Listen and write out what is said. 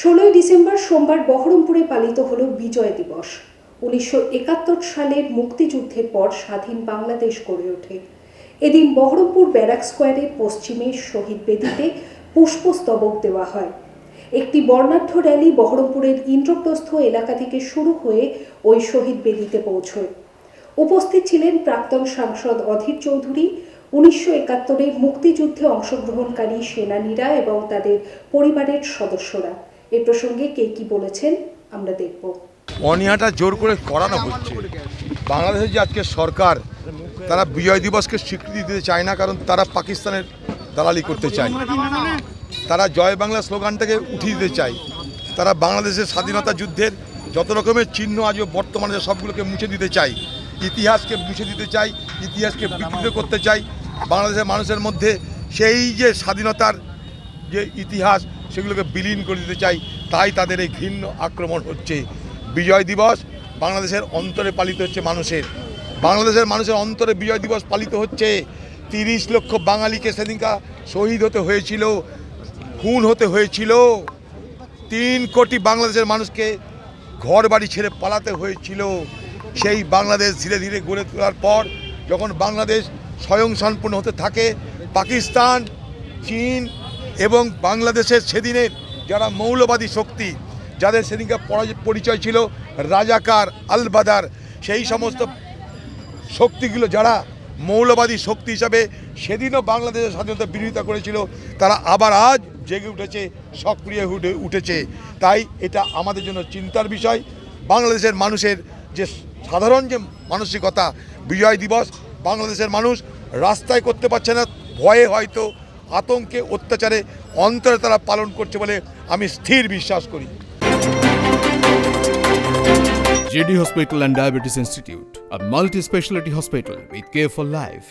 ষোলোই ডিসেম্বর সোমবার বহরমপুরে পালিত হল বিজয় দিবস। উনিশশো একাত্তর সালের মুক্তিযুদ্ধের পর স্বাধীন বাংলাদেশ গড়ে ওঠে। এদিন বহরমপুর ব্যারাক স্কোয়ারের পশ্চিমে শহীদ বেদিতে পুষ্পস্তবক দেওয়া হয়। একটি বর্ণাঢ্য র্যালি বহরমপুরের ইন্দ্রপ্রস্থ এলাকা থেকে শুরু হয়ে ওই শহীদ বেদিতে পৌঁছয়। উপস্থিত ছিলেন প্রাক্তন সাংসদ অধীর চৌধুরী। উনিশশো একাত্তরে মুক্তিযুদ্ধে অংশগ্রহণকারী সেনানীরা এবং তাদের পরিবারের সদস্যরা। এ প্রসঙ্গে কে কি বলেছেন আমরা দেখব। অনিয়াটা জোর করে করানো হচ্ছে। বাংলাদেশের যে আজকে সরকার, তারা বিজয় দিবসকে স্বীকৃতি দিতে চায় না কারণ তারা পাকিস্তানের দালালি করতে চায়। তারা জয় বাংলা স্লোগানটাকে উঠিয়ে দিতে চায়। তারা বাংলাদেশের স্বাধীনতা যুদ্ধের যত রকমের চিহ্ন আজও বর্তমানে সবগুলোকে মুছে দিতে চায়, ইতিহাসকে মুছে দিতে চাই ইতিহাসকে বিকৃত করতে চাই বাংলাদেশের মানুষের মধ্যে সেই যে স্বাধীনতার যে ইতিহাস সেগুলোকে বিলীন করে দিতে চাই, তাই তাদের এই ঘৃণ্য আক্রমণ হচ্ছে। বিজয় দিবস বাংলাদেশের অন্তরে পালিত হচ্ছে মানুষের। বাংলাদেশের মানুষের অন্তরে বিজয় দিবস পালিত হচ্ছে। তিরিশ লক্ষ বাঙালিকে সেদিনকা শহীদ হতে হয়েছিল, খুন হতে হয়েছিল। তিন কোটি বাংলাদেশের মানুষকে ঘর বাড়ি ছেড়ে পালাতে হয়েছিল। সেই বাংলাদেশ ধীরে ধীরে গড়ে তোলার পর যখন বাংলাদেশ স্বয়ংসম্পূর্ণ হতে থাকে, পাকিস্তান, চীন এবং বাংলাদেশের সেদিনের যারা মৌলবাদী শক্তি, যাদের সেদিনকার পরিচয় ছিল রাজাকার আলবাদার, সেই সমস্ত শক্তিগুলো যারা মৌলবাদী শক্তি হিসাবে সেদিনও বাংলাদেশের স্বাধীনতা বিরোধিতা করেছিল, তারা আবার আজ জেগে উঠেছে, সক্রিয় উঠে, উঠেছে। তাই এটা আমাদের জন্য চিন্তার বিষয়। বাংলাদেশের মানুষের যে সাধারণ যে মানসিকতা, বিজয় দিবস, বাংলাদেশের মানুষ রাস্তায় করতে পারছে না, ভয়ে হয়তো আতঙ্কে অত্যাচারে অন্তরে তারা পালন করছে বলে আমি স্থির বিশ্বাস করি। JD hospital and diabetes institute, a multi speciality hospital with care for life